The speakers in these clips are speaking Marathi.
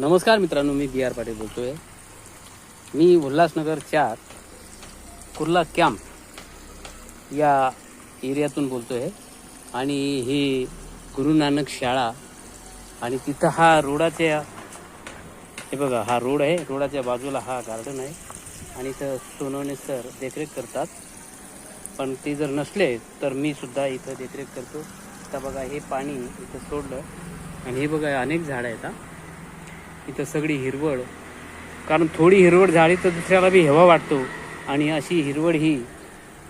नमस्कार मित्रांनो मी बी आर पाटील बोलतोय. मी उल्हासनगर चार कुर्ला कॅम्प या एरियातून बोलतोय आणि ही गुरु नानक शाळा आणि तिथं हा रोडाच्या हे बघा हा रोड आहे रोडाच्या बाजूला हा गार्डन आहे आणि इथं सोनवणे सर देखरेख करतात. पण ते जर नसले तर मी सुद्धा इथं देखरेख करतो. आता बघा हे पाणी इथं सोडलं आणि हे बघा अनेक झाडं आहेत हा. इथं सगळी हिरवळ. कारण थोडी हिरवळ झाली तर दुसऱ्याला बी हेवा वाटतो. आणि अशी हिरवळ ही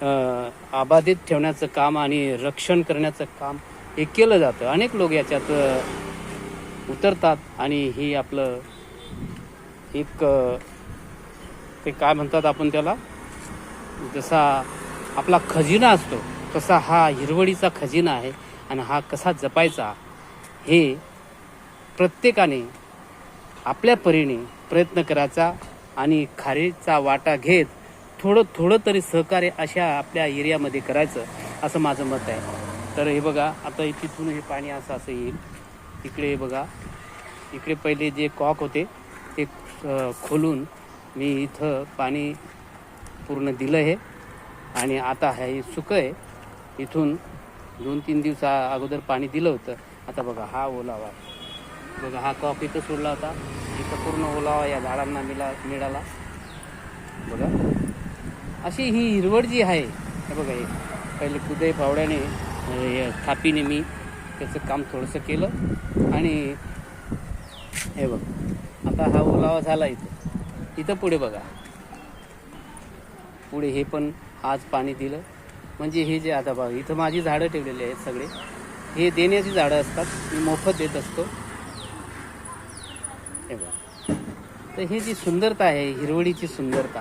आबाधित अबाधित ठेवण्याचं काम आणि रक्षण करण्याचं काम हे केलं जातं. अनेक लोक याच्यात उतरतात आणि हे आपलं एक ते काय म्हणतात आपण त्याला? जसा आपला खजिना असतो तसा हा हिरवळीचा खजिना आहे. आणि हा कसा जपायचा हे प्रत्येकाने आपल्या परीने प्रयत्न करायचा आणि खारीचा वाटा घेत थोडं थोडं तरी सहकार्य अशा आपल्या एरियामध्ये करायचं असं माझं मत आहे. तर हे बघा आता तिथून हे पाणी असं असं येईल. इकडे हे बघा. इकडे पहिले जे कॉक होते ते खोलून मी इथं पाणी पूर्ण दिलं आहे आणि आता हे सुकं आहे. इथून दोन तीन दिवसा अगोदर पाणी दिलं होतं. आता बघा हा ओलावा आहे. बघा हा कॉप इथं सोडला होता. इथं पूर्ण ओलावा या झाडांना मिळा मिळाला. बघा. अशी ही हिरवळ जी आहे हे बघा हे पहिले कुदय फावड्याने थापीने मी त्याचं काम थोडंसं केलं. आणि हे बघ आता हा ओलावा झाला इथं. इथं पुढे बघा. पुढे हे पण आज पाणी दिलं. म्हणजे हे जे आता बघा इथं माझी झाडं ठेवलेली आहेत सगळे. हे देण्याची झाडं असतात. मी मोफत देत असतो. हे बघा तर हे जी सुंदरता आहे हिरवळीची सुंदरता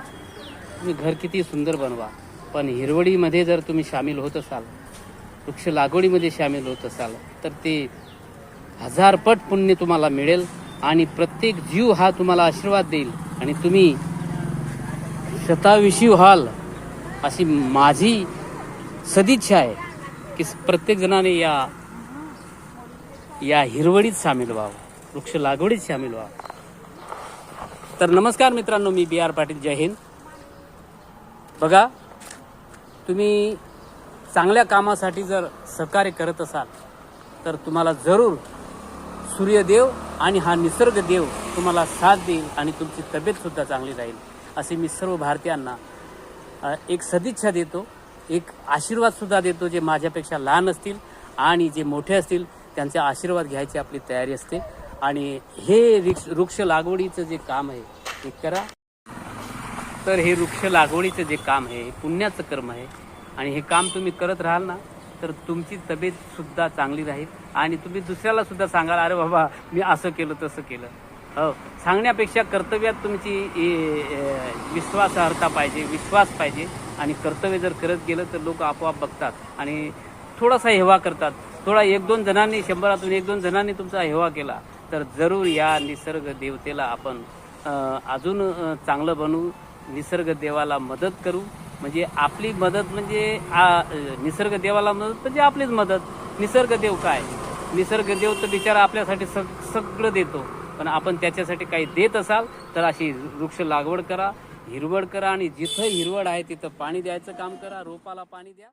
तुम्ही घर किती सुंदर बनवा पण हिरवळीमध्ये जर तुम्ही सामील होत असाल वृक्ष लागवडीमध्ये सामील होत असाल तर ते हजारपट पुण्य तुम्हाला मिळेल आणि प्रत्येक जीव हा तुम्हाला आशीर्वाद देईल. आणि तुम्ही शताविषयी व्हाल अशी माझी सदिच्छा आहे की प्रत्येक जणाने या या हिरवळीत सामील व्हावं. वृक्ष लागवडीत सामील व्हा. तर नमस्कार मित्रांनो मी बी आर पाटील जय हिंद. बघा तुम्ही चांगल्या कामासाठी जर सहकार्य करत असाल तर तुम्हाला जरूर सूर्यदेव आणि हा निसर्ग देव तुम्हाला साथ देईल आणि तुमची तब्येतसुद्धा चांगली राहील असे मी सर्व भारतीयांना एक सदिच्छा देतो एक आशीर्वादसुद्धा देतो जे माझ्यापेक्षा लहान असतील आणि जे मोठे असतील त्यांचे आशीर्वाद घ्यायची आपली तयारी असते. आणि हे वृक्ष वृक्ष लागवडीचं जे काम आहे ते करा. तर हे वृक्ष लागवडीचं जे काम आहे हे पुण्याचं कर्म आहे. आणि हे काम तुम्ही करत राहाल ना तर तुमची तब्येत सुद्धा चांगली राहील. आणि तुम्ही दुसऱ्याला सुद्धा सांगाल अरे बाबा मी असं केलं तसं केलं. हो. सांगण्यापेक्षा कर्तव्यात तुमची ए, विश्वासार्हता पाहिजे विश्वास पाहिजे. आणि कर्तव्य जर करत गेलं तर लोक आपोआप बघतात. आणि थोडासा हेवा करतात. थोडा एक दोन जणांनी शंभरातून एक दोन जणांनी तुमचा हेवा केला. तर जरूर या निसर्ग देवतेला आपण अजून चांगलं बनवू निसर्ग देवाला मदत करू. म्हणजे आपली मदत म्हणजे निसर्ग देवाला मदत म्हणजे आपलीच मदत. निसर्ग देव काय? निसर्ग देव तर बिचारा आपल्यासाठी सग सगळं देतो. पण आपण त्याच्यासाठी काही देत असाल तर अशी वृक्ष लागवड करा हिरवड करा आणि जिथं हिरवड आहे तिथं पाणी द्यायचं काम करा रोपाला पाणी द्या.